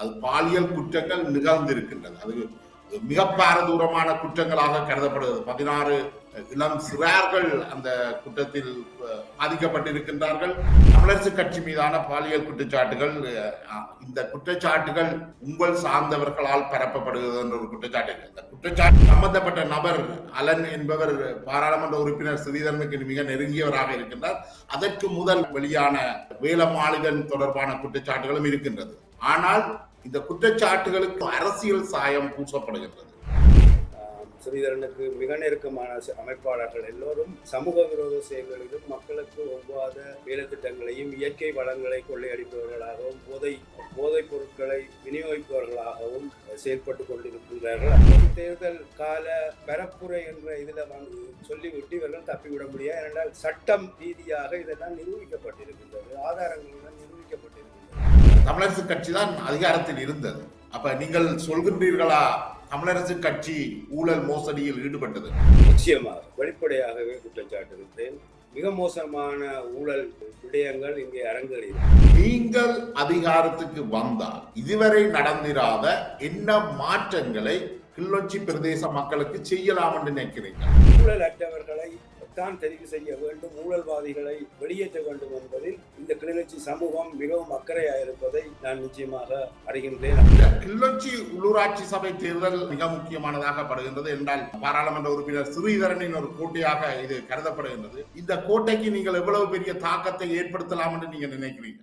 அது பாலியல் குற்றங்கள் நிகழ்ந்திருக்கின்றது அது மிக பாரதூரமான குற்றங்களாக கருதப்படுகிறது. பதினாறு இளம் சிறார்கள் அந்த குற்றத்தில் பாதிக்கப்பட்டிருக்கின்றார்கள். தமிழரசு கட்சி மீதான பாலியல் குற்றச்சாட்டுகள் இந்த குற்றச்சாட்டுகள் உங்கள் சார்ந்தவர்களால் பரப்பப்படுகிறது என்ற ஒரு குற்றச்சாட்டு. இந்த குற்றச்சாட்டு சம்பந்தப்பட்ட நபர் அலன் என்பவர் பாராளுமன்ற உறுப்பினர் ஸ்ரீதரனுக்கு மிக நெருங்கியவராக இருக்கின்றார். அதற்கு முதல் வெளியான வேலமாளிகன் தொடர்பான குற்றச்சாட்டுகளும் இருக்கின்றது. ஆனால் இந்த குற்றச்சாட்டுகளுக்கு அரசியல் சாயம் பூசப்படுகின்றது. ஸ்ரீதரனுக்கு மிக நெருக்கமான ச- அமைப்பாளர்கள் எல்லோரும் சமூக விரோத செயல்களிலும் மக்களுக்கு ஒவ்வாத வேலைத்திட்டங்களையும் இயற்கை வளங்களை கொள்ளையடிப்பவர்களாகவும் போதை போதைப் பொருட்களை விநியோகிப்பவர்களாகவும் செயல்பட்டு கொண்டிருக்கின்றார்கள். தேர்தல் கால பரப்புரை என்ற இதில் வந்து சொல்லிவிட்டு இவர்கள் தப்பிவிட முடியாது. ஏனென்றால் சட்டம் ரீதியாக இதெல்லாம் நிரூபிக்கப்பட்டிருக்கின்றது. ஆதாரங்களுடன் தமிழரசு கட்சி தான் அதிகாரத்தில் இருந்தது. அப்ப நீங்கள் சொல்கின்றீர்களா தமிழரசு கட்சி ஊழல் மோசடியில் ஈடுபட்டது? நிச்சயமாக. வெளிப்படையாகவே குற்றச்சாட்டுகின்றேன் மிக மோசமான ஊழல் விடயங்கள் இங்கே அரங்கேறி நீங்கள் அதிகாரத்துக்கு வந்தால் இதுவரை நடந்திராத என்ன மாற்றங்களை கிள்ளொச்சி பிரதேச மக்களுக்கு செய்யலாம் என்று நினைக்கிறீர்கள்? ஊழல் அற்றவர்களை தான் தெரிவு செய்ய வேண்டும் ஊழல்வாதிகளை வெளியேற்ற வேண்டும் என்பதில் இந்த கிளிநொச்சி சமூகம் மிகவும் அக்கறையாக இருப்பதை நான் நிச்சயமாக அறிகின்றேன். கிளிநொச்சி உள்ளூராட்சி சபை தேர்தல் மிக முக்கியமானதாக படுகின்றது என்றால் பாராளுமன்ற உறுப்பினர் ஸ்ரீதரனின் ஒரு கோட்டையாக இது கருதப்படுகின்றது. இந்த கோட்டைக்கு நீங்கள் எவ்வளவு பெரிய தாக்கத்தை ஏற்படுத்தலாம் என்று நீங்க நினைக்கிறீங்க?